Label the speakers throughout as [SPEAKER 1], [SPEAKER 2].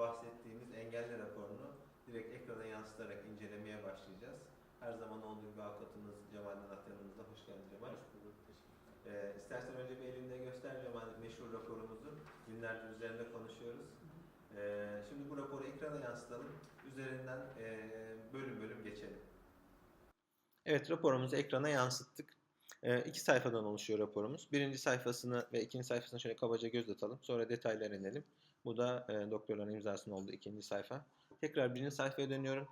[SPEAKER 1] bahsettiğimiz engelli raporunu direkt ekrana yansıtarak incelemeye başlayacağız. Her zaman olduğu gibi avukatımız Cemal Nanat yanımızda. Hoş geldin Cemal. Ee, istersen önce bir elinde göster Cemal meşhur raporumuzu. Günlerdir üzerinde konuşuyoruz. Ee, şimdi bu raporu ekrana yansıtalım. Üzerinden e, bölüm bölüm geçelim. Evet raporumuzu ekrana yansıttık. E, iki sayfadan oluşuyor raporumuz. Birinci sayfasını ve ikinci sayfasını şöyle kabaca göz atalım. Sonra detaylara inelim. Bu da e, doktorların imzasının olduğu ikinci sayfa. Tekrar birinci sayfaya dönüyorum.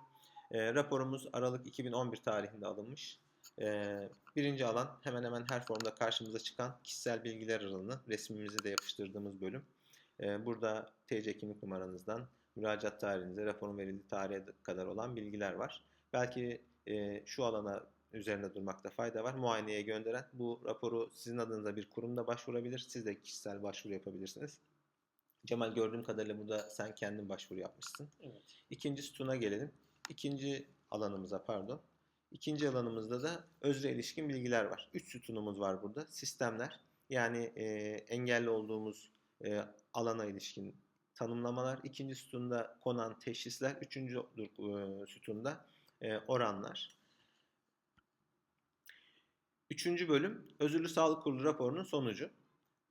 [SPEAKER 1] E, raporumuz Aralık 2011 tarihinde alınmış. E, birinci alan hemen hemen her formda karşımıza çıkan kişisel bilgiler alanı. Resmimizi de yapıştırdığımız bölüm. E, burada TC kimlik numaranızdan müracaat tarihinize, raporun verildiği tarihe kadar olan bilgiler var. Belki e, şu alana üzerinde durmakta fayda var. Muayeneye gönderen bu raporu sizin adınıza bir kurumda başvurabilir. Siz de kişisel başvuru yapabilirsiniz. Cemal gördüğüm kadarıyla burada sen kendin başvuru yapmışsın.
[SPEAKER 2] Evet.
[SPEAKER 1] İkinci sütuna gelelim. İkinci alanımıza pardon. İkinci alanımızda da özre ilişkin bilgiler var. Üç sütunumuz var burada. Sistemler yani e, engelli olduğumuz e, alana ilişkin tanımlamalar. İkinci sütunda konan teşhisler. Üçüncü e, sütunda e, oranlar. Üçüncü bölüm Özürlü Sağlık Kurulu raporunun sonucu.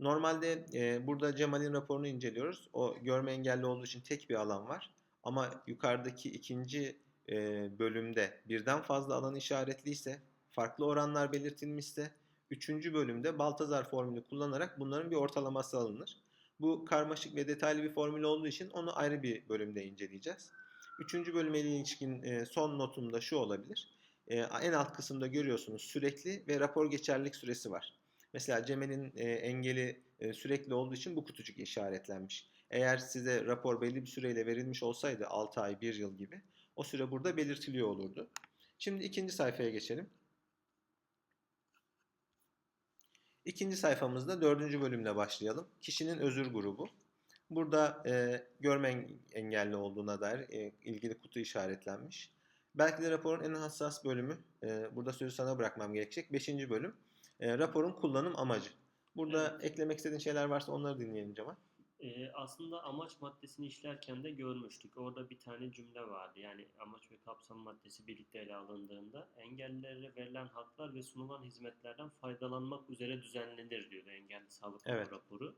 [SPEAKER 1] Normalde e, burada Cemal'in raporunu inceliyoruz. O görme engelli olduğu için tek bir alan var. Ama yukarıdaki ikinci e, bölümde birden fazla alan işaretliyse, farklı oranlar belirtilmişse, üçüncü bölümde Baltazar formülü kullanarak bunların bir ortalaması alınır. Bu karmaşık ve detaylı bir formül olduğu için onu ayrı bir bölümde inceleyeceğiz. Üçüncü bölüme ilişkin e, son notum da şu olabilir. E, en alt kısımda görüyorsunuz sürekli ve rapor geçerlilik süresi var. Mesela Cemal'in e, engeli e, sürekli olduğu için bu kutucuk işaretlenmiş. Eğer size rapor belli bir süreyle verilmiş olsaydı 6 ay 1 yıl gibi o süre burada belirtiliyor olurdu. Şimdi ikinci sayfaya geçelim. İkinci sayfamızda dördüncü bölümle başlayalım. Kişinin özür grubu. Burada e, görme engelli olduğuna dair e, ilgili kutu işaretlenmiş. Belki de raporun en hassas bölümü, e, burada sözü sana bırakmam gerekecek. Beşinci bölüm, e, raporun kullanım amacı. Burada
[SPEAKER 2] Evet.
[SPEAKER 1] eklemek istediğin şeyler varsa onları dinleyelim Cemal.
[SPEAKER 2] Ee, aslında amaç maddesini işlerken de görmüştük. Orada bir tane cümle vardı. Yani amaç ve kapsam maddesi birlikte ele alındığında engellilere verilen haklar ve sunulan hizmetlerden faydalanmak üzere düzenlenir diyordu engelli sağlık
[SPEAKER 1] Evet.
[SPEAKER 2] raporu.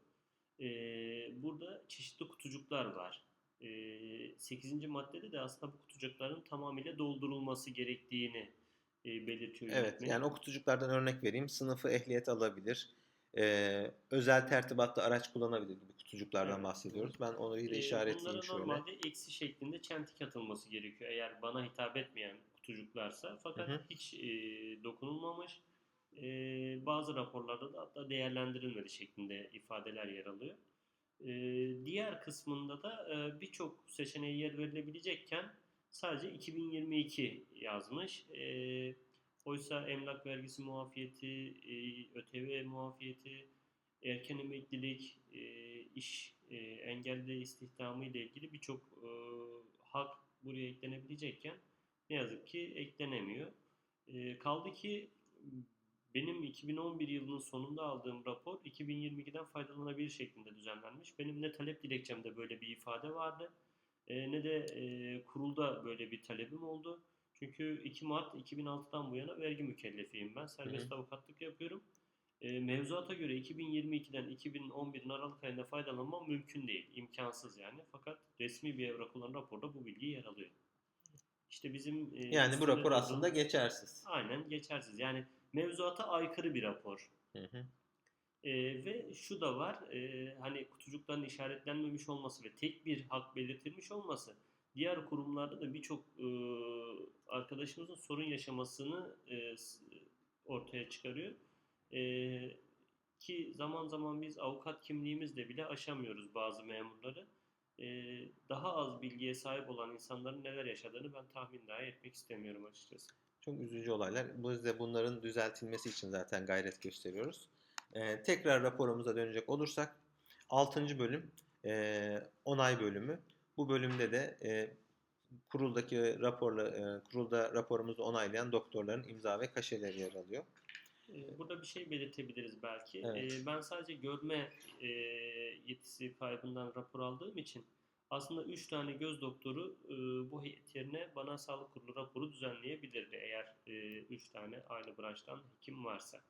[SPEAKER 2] Ee, burada çeşitli kutucuklar var. Ee, 8. maddede de aslında bu kutucukların tamamıyla doldurulması gerektiğini e, belirtiyor
[SPEAKER 1] Evet,
[SPEAKER 2] yönetmenin.
[SPEAKER 1] yani o kutucuklardan örnek vereyim. Sınıfı ehliyet alabilir. E, özel tertibatta araç kullanabilir gibi kutucuklardan
[SPEAKER 2] Evet.
[SPEAKER 1] bahsediyoruz. Ben onu de
[SPEAKER 2] Ee,
[SPEAKER 1] işaretleyeyim
[SPEAKER 2] Bunlara
[SPEAKER 1] şöyle.
[SPEAKER 2] normalde eksi şeklinde çentik atılması gerekiyor eğer bana hitap etmeyen kutucuklarsa. Fakat
[SPEAKER 1] Hı hı.
[SPEAKER 2] hiç e, dokunulmamış. E, bazı raporlarda da hatta değerlendirilmedi şeklinde ifadeler yer alıyor. E, diğer kısmında da e, birçok seçeneğe yer verilebilecekken sadece 2022 yazmış. E, oysa emlak vergisi muafiyeti, e, ÖTV muafiyeti, erken emeklilik, e, iş e, engelli istihdamı ile ilgili birçok e, hak buraya eklenebilecekken ne yazık ki eklenemiyor. E, kaldı ki benim 2011 yılının sonunda aldığım rapor 2022'den faydalanabilir şeklinde düzenlenmiş. Benim ne talep dilekçemde böyle bir ifade vardı e, ne de e, kurulda böyle bir talebim oldu. Çünkü 2 Mart 2006'dan bu yana vergi mükellefiyim ben. Serbest
[SPEAKER 1] Hı
[SPEAKER 2] avukatlık yapıyorum. E, mevzuata göre 2022'den 2011'in Aralık ayında faydalanmam mümkün değil. imkansız yani. Fakat resmi bir evrak olan raporda bu bilgi yer alıyor. İşte bizim... e,
[SPEAKER 1] Yani bu rapor aslında geçersiz.
[SPEAKER 2] Aynen geçersiz. Yani mevzuata aykırı bir rapor.
[SPEAKER 1] Hı hı.
[SPEAKER 2] E, ve şu da var, e, hani kutucukların işaretlenmemiş olması ve tek bir hak belirtilmiş olması diğer kurumlarda da birçok e, arkadaşımızın sorun yaşamasını e, ortaya çıkarıyor. E, ki zaman zaman biz avukat kimliğimizle bile aşamıyoruz bazı memurları. E, daha az bilgiye sahip olan insanların neler yaşadığını ben tahmin dahi etmek istemiyorum açıkçası.
[SPEAKER 1] Çok üzücü olaylar. Biz de bunların düzeltilmesi için zaten gayret gösteriyoruz. Ee, tekrar raporumuza dönecek olursak 6. bölüm e, onay bölümü. Bu bölümde de e, kuruldaki raporla e, kurulda raporumuzu onaylayan doktorların imza ve kaşeleri yer alıyor.
[SPEAKER 2] Ee, Burada bir şey belirtebiliriz belki.
[SPEAKER 1] Evet.
[SPEAKER 2] Ee, Ben sadece görme e, yetisi kaybından rapor aldığım için aslında 3 tane göz doktoru e, bu heyet yerine bana sağlık kurulu raporu düzenleyebilirdi eğer 3 tane aynı branştan hekim varsa.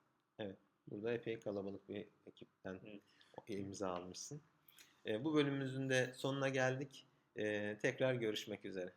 [SPEAKER 1] Burada epey kalabalık bir ekipten
[SPEAKER 2] Evet.
[SPEAKER 1] imza almışsın. E, bu bölümümüzün de sonuna geldik. E, tekrar görüşmek üzere.